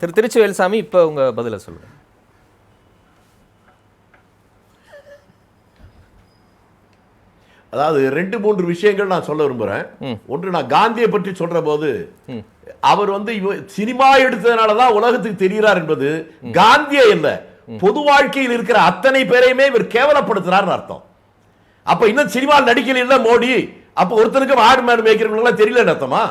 திரு திருச்சி வேலுசாமி இப்போ உங்க பதில சொல்லுங்க. அதாவது ரெண்டு மூன்று விஷயங்கள் நான் சொல்ல விரும்புறேன். ஒன்று நான் காந்தியை பற்றி சொல்ற போது அவர் வந்து சினிமா எடுத்ததுனால தான் உலகத்துக்கு தெரிகிறார் என்பது காந்தியே இல்ல. பொது வாழ்க்கையில் இருக்கிற அத்தனை பேரையுமே இவர் கேவலப்படுத்துறாருன்னு அர்த்தம். அப்ப இன்னும் சினிமா நடிக்கல இல்ல மோடி. அப்ப ஒருத்தனுக்கு ஆடு மேடு மேய்க்கிறவங்க தெரியலன்னு அர்த்தமா?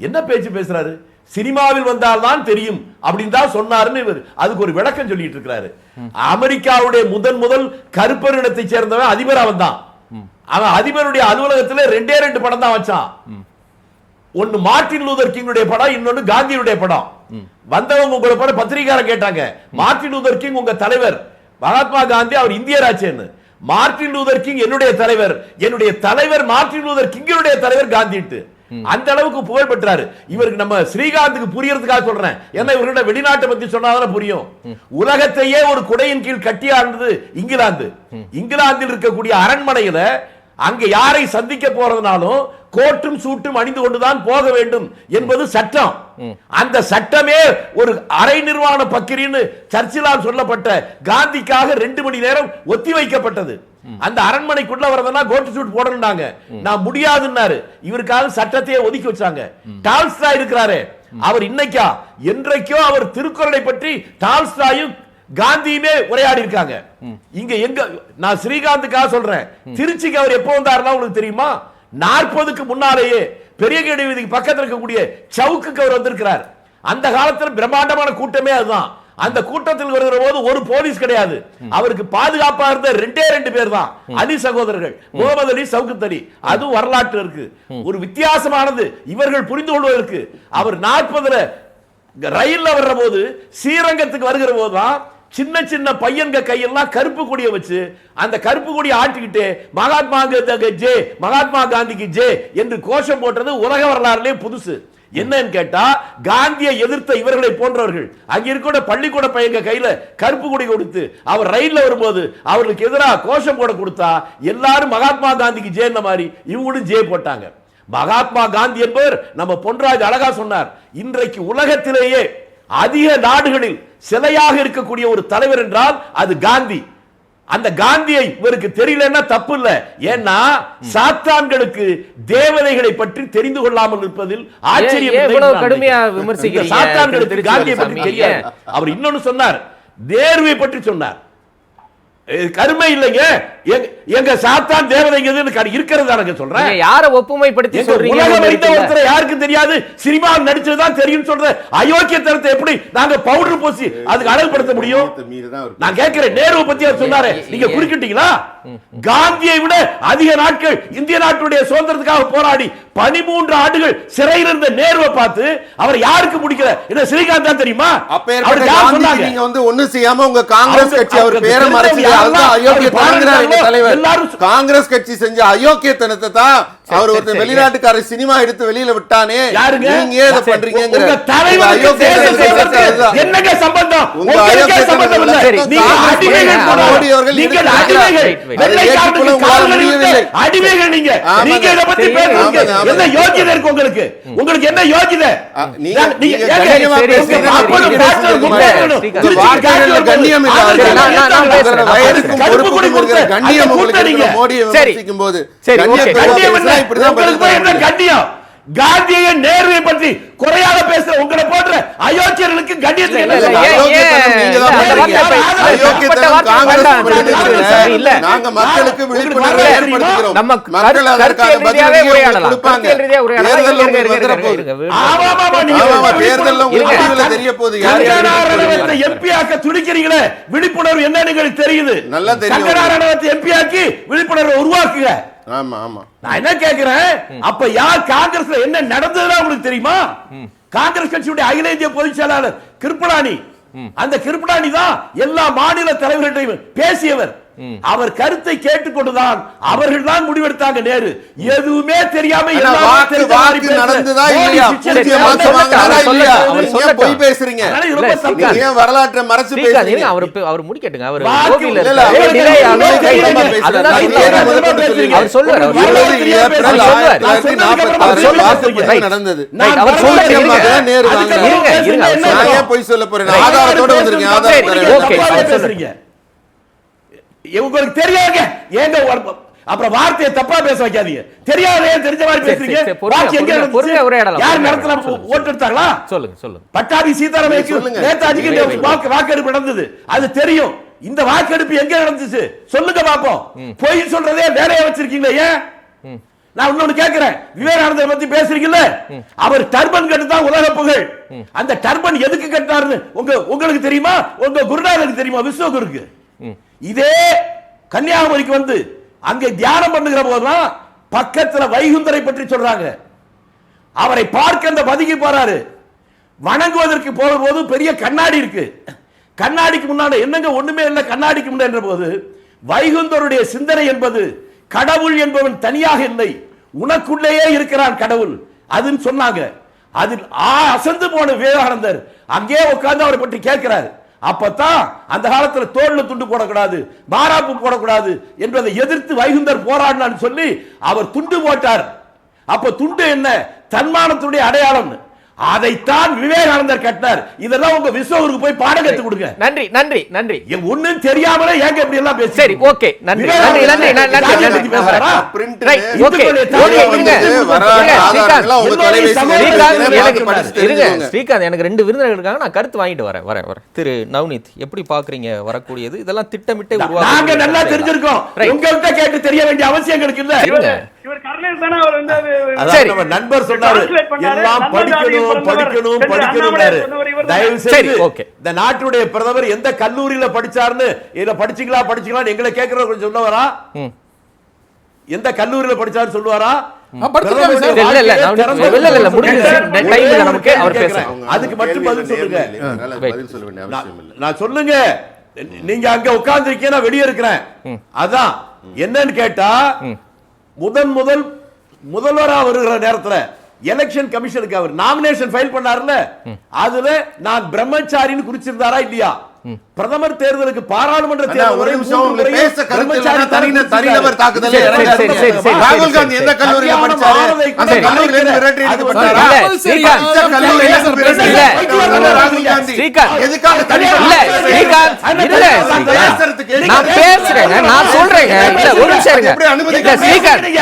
என்ன பேச்சு பேசுறாரு? சினிமாவில் வந்தால்தான் தெரியும் அப்படின்னு தான் சொன்னாருன்னு இவர். அதுக்கு ஒரு விளக்கம் சொல்லிட்டு இருக்கிறாரு. அமெரிக்காவுடைய முதன் முதல் கருப்பர் இடத்தை சேர்ந்தவன் அதிபர் அவன் தான் அவன் அதிபருடைய அலுவலகத்தில் ரெண்டே ரெண்டு படம் தான் வச்சான். ஒன்னு மார்ட்டின் லூதர் கிங்குடைய படம் இன்னொன்னு காந்தியுடைய படம். வந்தவங்க உங்களை படம் பத்திரிகாரம் கேட்டாங்க. மார்ட்டின் லூதர் கிங் உங்க தலைவர். மகாத்மா காந்தி அவர் இந்தியராச்சேன்னு மார்ட்டின் லூதர் கிங் என்னுடைய தலைவர். என்னுடைய தலைவர் மார்ட்டின் லூதர் கிங்கினுடைய தலைவர் காந்திட்டு அந்த அளவுக்கு புகழ் பெற்றாரு. இவருக்கு நம்ம ஸ்ரீகாந்துக்கு புரியறதுக்காக சொல்றேன். ஏன்னா இவர்கிட்ட வெளிநாட்டை பத்தி சொன்னாதான் புரியும். உலகத்தையே ஒரு குடையின் கீழ் கட்டி ஆண்டது இங்கிலாந்து. இங்கிலாந்தில் இருக்கக்கூடிய அரண்மனையில அங்க யாரை சந்திக்க போறதுனாலும் கோட்டும் சூட்டும் அணிந்து கொண்டுதான் போக வேண்டும் என்பது சட்டம். அந்த சட்டமே ஒரு அரை நிர்வாண பக்கிரின்னு சர்ச்சிலால் சொல்லப்பட்ட காந்திக்காக ரெண்டு மணி நேரம் ஒத்தி வைக்கப்பட்டது. அந்த அரண்மனைக்குள்ள வரதுனா கோட்டு சூட் போடணும்னாங்க. நான் முடியாதுன்னாரு. இவருக்காக சட்டத்தையே ஒதுக்கி வச்சாங்க. டால்ஸ்டா இருக்கிறாரு. அவர் இன்னைக்கா? என்றைக்கோ அவர் திருக்குறளை பற்றி டால்ஸ்டாயும் காந்தியுமே உரையாடி இருக்காங்க இங்க எங்க நான் ஸ்ரீகாந்துக்காக சொல்றேன். திருச்சிக்கு அவர் எப்போ வந்தாருன்னா உங்களுக்கு தெரியுமா? நாற்பதுக்கு முன்னாலேயே பெரிய கேடி வீதிக்கு பக்கத்துல இருக்கக்கூடிய சவுக்குக்கு அவர் வந்திருக்கிறார். அந்த காலத்துல பிரம்மாண்டமான கூட்டமே அதுதான். அந்த கூட்டத்தில் வருகிற போது ஒரு போலீஸ் கிடையாது. அவருக்கு பாதுகாப்பா இருந்த ரெண்டே ரெண்டு பேர் தான். அலி சகோதரர்கள் முகமது அலி சவுகத் அலி. அதுவும் வரலாற்று இருக்கு. ஒரு வித்தியாசமானது. இவர்கள் புரிந்து கொள்வதற்கு அவர் நாற்பதுல ரயில்ல வர்ற போது ஸ்ரீரங்கத்துக்கு வருகிற போதுதான் சின்ன சின்ன பையன்க கையெல்லாம் கருப்பு கொடியை வச்சு அந்த கருப்பு கொடியை ஆட்டிக்கிட்டு மகாத்மா காந்தி ஜே மகாத்மா காந்திக்கு ஜே என்று கோஷம் போட்டது உலக வரலாறுலேயே புதுசு. என்னன்னு கேட்டா காந்தியை எதிர்த்த இவர்களை போன்றவர்கள். அங்க இருக்கிற பள்ளிக்கூட பையங்க கையில கருப்பு கொடி கொடுத்து அவர் ரயில்ல வரும்போது அவர்களுக்கு எதிராக கோஷம் போட கொடுத்தா எல்லாரும் மகாத்மா காந்திக்கு ஜேன்ன மாதிரி இவங்களும் ஜே போட்டாங்க. மகாத்மா காந்தி என்பவர் நம்ம பொன்ராஜ் அழகா சொன்னார் இன்றைக்கு உலகத்திலேயே அதிக நாடுகளில் சிலையாக இருக்கக்கூடிய ஒரு தலைவர் என்றால் அது காந்தி. அந்த காந்தியை இவருக்கு தெரியலன்னா தப்பு இல்ல ஏன்னா சாத்தான்களுக்கு தேவதைகளை பற்றி தெரிந்து கொள்ளாமல் இருப்பதில் ஆச்சரியம் கடுமையா இந்த சாத்தான்களுக்கு காந்தியை பற்றி தெரியாது. அவர் இன்னொன்னு சொன்னார். தேர்வை பற்றி சொன்னார். கருமை இல்லைங்க. எங்க- எங்க சாத்தான் தேவதைங்கிறது இருக்கிறது எனக்கு சொல்றேன். யாரை ஒப்புமைப்படுத்தி சொல்றீங்க? உலகம் வைத்த. ஒருத்தரை யாருக்கும் தெரியாது. சினிமா நடிச்சதுதான் தெரியும் சொல்ற அயோக்கியத்தனத்தை எப்படி நாங்க பவுடர் பூசி அதுக்கு அழகுபடுத்த முடியும்? நான் கேட்கிறேன். நேருவை பத்தி அவர் சொன்னாரு. நீங்க குறுக்கிட்டீங்களா? காந்தியை விட அதிக நாட்கள் இந்திய நாட்டுடைய சுதந்திரத்துக்காக போராடி பதிமூன்று ஆண்டுகள் சிறையில் இருந்த நேருவை பார்த்து அவர் யாருக்கு முடிக்கல? என்ன ஸ்ரீகாந்த் தான் தெரியுமா? அவருக்கு யார் சொன்னாங்க? நீங்க வந்து ஒண்ணு செய்யாம உங்க காங்கிரஸ் கட்சி அவர் பேரை அதுதான் அயோக்கிய அவர் தலைவர். எல்லாரும் காங்கிரஸ் கட்சி செஞ்ச அயோக்கியத்தனத்தை தான் அவர் ஒருத்தர். வெளிநாட்டுக்கார சினிமா எடுத்து வெளியில விட்டானே? நீங்க ஏன் இதை அதுதான். என்னங்க சம்பந்தம் உங்க உங்களுக்கே சம்பந்தம் இல்ல. நீங்க அடிமைகள். மோடி அவர்கள் இருக்கிறார். அடிமைகள். உங்களால் இருந்து முடியவில்லை. அடிமைகள் நீங்க. நீங்க இதை பத்தி பேசுறீங்க. என்ன யோகியதை இருக்கு உங்களுக்கு உங்களுக்கு என்ன யோகியதை நீங்க- நீங்க நீங்க கண்ணியமா நீங்க கண்ணியம் இல்ல. இருக்கிற கொடுத்த கண்ணியம் உங்களுக்கு கூட்டணிங்க. இருக்கிற மோடியை. விமர்சிக்கும் போது. கண்ணியம் என்ன? என்ன. கண்ணியம்? காந்தியை நேருவை பற்றி குறையாக பேசுற உங்களை போன்ற அயோக்கியர்களுக்கு என்ன ஆக்க துடிக்கிறீங்களே? விழிப்புணர்வு எங்களுக்கு தெரியுது. நல்லா தெரியும். ஆக்கி விழிப்புணர்வை உருவாக்குங்க. ஆமா ஆமா. நான் என்ன கேக்குறேன்? அப்ப யார் காங்கிரஸ்ல என்ன நடந்ததுன்னா உங்களுக்கு தெரியுமா? காங்கிரஸ் கட்சியுடைய அகில இந்திய பொதுச் செயலாளர் கிருப்பணானி அந்த கிருப்பணானி தான் எல்லா மாநில தலைவர்களையும் பேசியவர். அவர் கருத்தை கேட்டுக்கொண்டுதான் அவர்கள் தான் முடிவெடுத்தாங்க நேரு. எதுவுமே தெரியாம. பொய் பேசுறீங்க. வரலாற்றை மறைச்சு பேசுறீங்க? அவர் அவர் முடிக்கட்டுங்க அவர். நடந்தது நேரு பொய் சொல்ல போறேன். ஆதாரத்தோட வந்திருக்கேன். ஆதாரம் நீங்க தரேன். Okay, தப்பாவே அவர் பேசுறீங்க. உங்களுக்கு தெரியாதுங்க. ஏங்க அப்புறம் வார்த்தையை தப்பா பேச வைக்காதீங்க. தெரியாத ஏன் தெரிஞ்ச மாதிரி பேசுறீங்க? யார் உரையாடலாம். ஓட்டு எடுத்தாங்களா? சொல்லுங்க சொல்லுங்க. பட்டாபி சொல்லுங்க. நேதாஜிக்கு. வாக்கு வாக்கெடுப்பு நடந்தது. அது தெரியும். இந்த வாக்கெடுப்பு எங்க நடந்துச்சு? சொல்லுங்க பாப்போம். பொய் சொல்றதே வேலையா வச்சிருக்கீங்களே ஏன்? நான் இன்னொன்னு கேக்குறேன். விவேகானந்தர் பத்தி பேசுறீங்கல்ல? அவர் டர்பன் கட்டு தான் உலக புகழ். அந்த டர்பன் எதுக்கு கட்டினாருன்னு உங்க உங்களுக்கு தெரியுமா? உங்க குருநாதருக்கு தெரியுமா? விஸ்வகுருக்கு. இதே கன்னியாகுமரிக்கு வந்து அங்கே தியானம் பண்ணுகிற போதுதான் பக்கத்தில் வைகுந்தரை பற்றி சொல்றாங்க. அவரை பார்க்க அந்த பதுக்கி போறாரு. வணங்குவதற்கு போகும்போது பெரிய கண்ணாடி இருக்கு. கண்ணாடிக்கு முன்னாடி என்னங்க ஒண்ணுமே இல்லை கண்ணாடிக்கு முன்னாடி போது வைகுந்தருடைய சிந்தனை என்பது கடவுள் என்பவன் தனியாக இல்லை உனக்குள்ளேயே இருக்கிறான் கடவுள் அதுன்னு சொன்னாங்க. அதில் ஆ அசந்து போன விவேகானந்தர் அங்கே உட்கார்ந்து அவரை பற்றி கேட்கிறார். அப்பத்தான் அந்த காலத்துல தோல்ல துண்டு போடக்கூடாது மாறாப்பு போடக்கூடாது என்பதை எதிர்த்து வைகுந்தர் போராடினான்னு சொல்லி அவர் துண்டு போட்டார். அப்ப துண்டு என்ன? தன்மானத்துடைய அடையாளம்னு அதைத்தான் விவேகானந்தர் கட்டினார். இதெல்லாம் உங்க விஸ்வருக்கு போய் பாடம் கத்து கொடுங்க. நன்றி நன்றி நன்றி. ஒண்ணும் தெரியாமலே ஏங்க இப்படி எல்லாம் பேசுறீங்க? சரி ஓகே நன்றி நன்றி ஸ்ரீகாந்த், எனக்கு ரெண்டு விருந்தினர்கள் இருக்காங்க. நான் கருத்து வாங்கிட்டு வரேன் வரேன் வரேன். திரு நவ்னீத் எப்படி பாக்குறீங்க வரக்கூடியது? இதெல்லாம் திட்டமிட்டே நாங்க நல்லா தெரிஞ்சிருக்கோம். உங்கள்கிட்ட கேட்டு தெரிய வேண்டிய அவசியம் எங்களுக்கு இல்ல நண்பர் சொன்னாரு. எல்லாம் படிக்கணும் படிக்கணும் இவர்தான். தயவு சரி, செய்து. இந்த நாட்டுடைய பிரதமர் எந்த கல்லூரியில படிச்சாருன்னு இதுல படிச்சீங்களா படிச்சீங்களா எங்களை கேட்கறவர் கொஞ்சம் சொல்லுவாரா. எந்த கல்லூரியில படிச்சாரு சொல்லுவாரா? அதுக்கு மட்டும் பதில் சொல்லுங்க. நான் சொல்லுங்க. நீங்க அங்க உட்கார்ந்து இருக்கீங்க நான் வெளியே இருக்கிறேன். அதான். என்னன்னு கேட்டா முதன் முதல் முதல்வரா வருகிற நேரத்துல எலெக்ஷன் கமிஷனுக்கு அவர் நாமினேஷன் ஃபைல் பண்ணாருல? அதுல நான் பிரம்மச்சாரின்னு குறிச்சிருந்தாரா இல்லையா? பிரதமர் தேர்தலுக்கு பாராளுமன்ற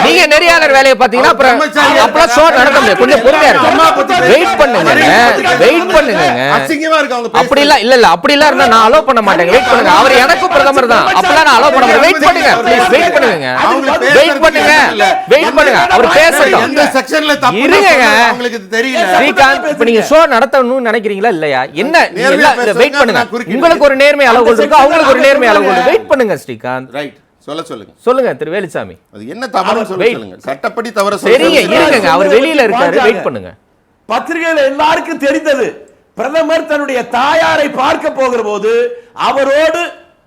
நீங்க நெறியாளர் வேலையை பாத்தீங்கன்னா அப்புறம் ஷோ நடத்த முடியாது கொஞ்சம் பொறுமையா பத்தி வெயிட் பண்ணுங்க வெயிட் பண்ணுங்க இருக்கு அப்படி இல்ல இல்ல அப்படி இருந்தா நான் அலோ பண்ண மாட்டேங்க. வெயிட் பண்ணுங்க. அவர் எனக்கும் பிரதமர் தான். அப்பலாம் நான் அலோ பண்ண மாட்டேன். வெயிட் பண்ணுங்க. ப்ளீஸ் வெயிட் பண்ணுங்க. வெயிட் பண்ணுங்க. வெயிட் பண்ணுங்க. அவர் பேசட்டும். எந்த செக்ஷன்ல தப்பு இருங்கங்க. அவங்களுக்கு இது தெரியல. ஸ்ரீகாந்த் இப்ப நீங்க ஷோ நடத்தணும்னு நினைக்கிறீங்களா? இல்லையா? என்ன? வெயிட் பண்ணுங்க. உங்களுக்கு ஒரு நேர்மை அளவுகோல் இருக்கு. அவங்களுக்கு ஒரு நேர்மை அளவுகோல் இருக்கு. வெயிட் பண்ணுங்க ஸ்ரீகாந்த். ரைட் சொல்ல சொல்லுங்க. சொல்லுங்க திரு வேலுசாமி அது என்ன தவறு. சொல்லுங்க. சட்டப்படி தவற சரிங்க. இருங்க அவர் வெளியில இருக்காரு. வெயிட் பண்ணுங்க. பத்திரிகையில எல்லாருக்கும் தெரிந்தது. பிரதமர் தன்னுடைய தாயாரை பார்க்க போகிற போது அவரோடு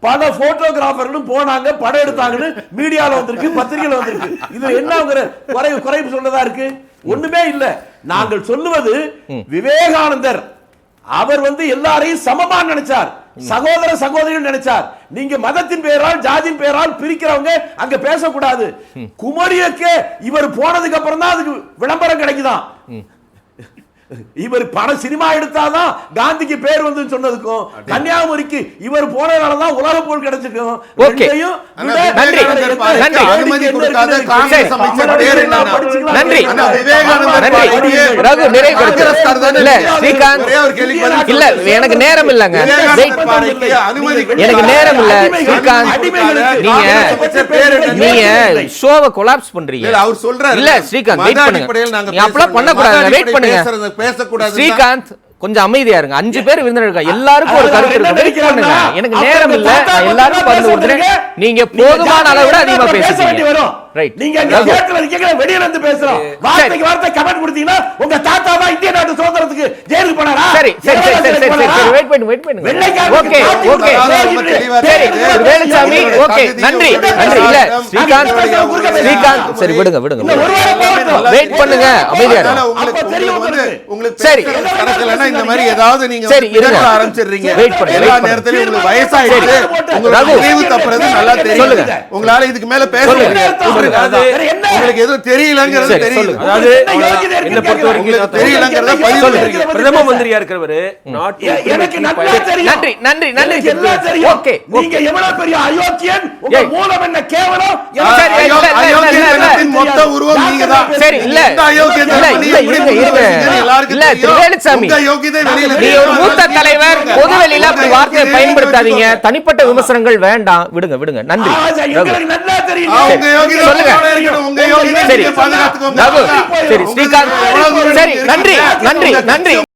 பல போட்டோகிராஃபர்களும் போனாங்க படம் எடுத்தாங்கன்னு மீடியால வந்திருக்கு பத்திரிகையில வந்திருக்கு. இது என்னங்கிற குறை குறைப்பு சொல்லதா இருக்கு? ஒண்ணுமே இல்ல. நாங்கள் சொல்லுவது விவேகானந்தர். அவர் வந்து எல்லாரையும் சமமா நினைச்சார். சகோதர சகோதரிகள் நினைச்சார். நீங்க மதத்தின் பெயரால் ஜாதியின் பெயரால் பிரிக்கிறவங்க அங்க பேசக்கூடாது. குமரியுக்கு இவர் போனதுக்கு அப்புறம் தான் அதுக்கு விளம்பரம் கிடைக்குதாம் இவர் பட சினிமா எடுத்தாதான் காந்திக்கு பேர் வந்து சொன்னதுக்கும் கன்னியாகுமரிக்கு இவர் போனதாலதான் உலக புகழ் கிடைச்சிருக்கும். இல்ல. எனக்கு நேரம் இல்லங்க எனக்கு நேரம் இல்ல ஸ்ரீகாந்த். நீங்க? நீங்க ஷோவை கொலாப்ஸ் பண்றீங்க. அவர் சொல்றாரு. இல்ல ஸ்ரீகாந்த் பண்ணுங்க. அப்பலாம் பண்ண கூடாது வெயிட் பண்ணுங்க. பேசக்கூடாதுன்னு ஸ்ரீகாந்த் கொஞ்சம் அமைதியா இருங்க. அஞ்சு பேர் விருந்தினர் எல்லாருக்கும் ஒரு கருத்து இருக்கு. எனக்கு நேரம் இல்ல. பகிர்ந்து கொடுத்துறேன். நீங்க போதுமான அளவை விட அதிகமா பேசுறீங்க Right. நீங்க ரகு. கேட்கல கேட்கல வெளியில இருந்து பேசுறோம். வார்த்தைக்கு வார்த்தை கமெண்ட் கொடுத்தீங்கன்னா உங்க தாத்தா தான் இந்திய நாட்டு சுதந்திரத்துக்கு ஜெயிலுக்கு போனாரா? சரி சரி சரி சரி வெயிட் பண்ணு வெயிட் பண்ணுங்க ஓகே ஓகே சரி வேலுசாமி ஓகே நன்றி நன்றி. இல்ல ஸ்ரீகாந்த். ஸ்ரீகாந்த் சரி விடுங்க விடுங்க. வெயிட் பண்ணுங்க அமைதியா உங்களுக்கு உங்களுக்கு. உங்களுக்கு. உங்களுக்கு சரி. கணக்குலன்னா இந்த மாதிரி ஏதாவது நீங்க சரி, இருங்க. பேச ஆரம்பிச்சிடுறீங்க. Wait பண்ணுங்க, எல்லா. நேரத்திலும் உங்களுக்கு வயசாயிடுச்சு. ரகு. நினைவு தப்புறது நல்லா தெரியும் சொல்லுங்க. உங்களால இதுக்கு மேல பேச. முடியாது. എന്താണ് உங்களுக்கு எதுவும் தெரியலங்கிறது தெரியுது. அதாவது என்ன பொறுத்த வரைக்கும் தெரியலங்கிறத பதிவு. பிரதம மந்திரியா இருக்கிறவரு எனக்கு நல்லா தெரியும். நன்றி நன்றி நன்றி. எல்லாம் தெரியும். ஓகே நீங்க எவ்வளவு பெரிய அயோக்கியன்? உங்க. மூலம் என்ன கேவலம்? மொத்த உருவம். சரி இல்ல இல்ல. திருவேலுசாமி. நீ ஒரு தலைவர் பொது வெளியில அப்படி வார்த்தையை பயன்படுத்தாதீங்க. தனிப்பட்ட விமர்சனங்கள் வேண்டாம். விடுங்க விடுங்க. நன்றி. சொல்லுங்க. சரி. சரி ஸ்ரீகாந்த் சரி? நன்றி நன்றி உங்க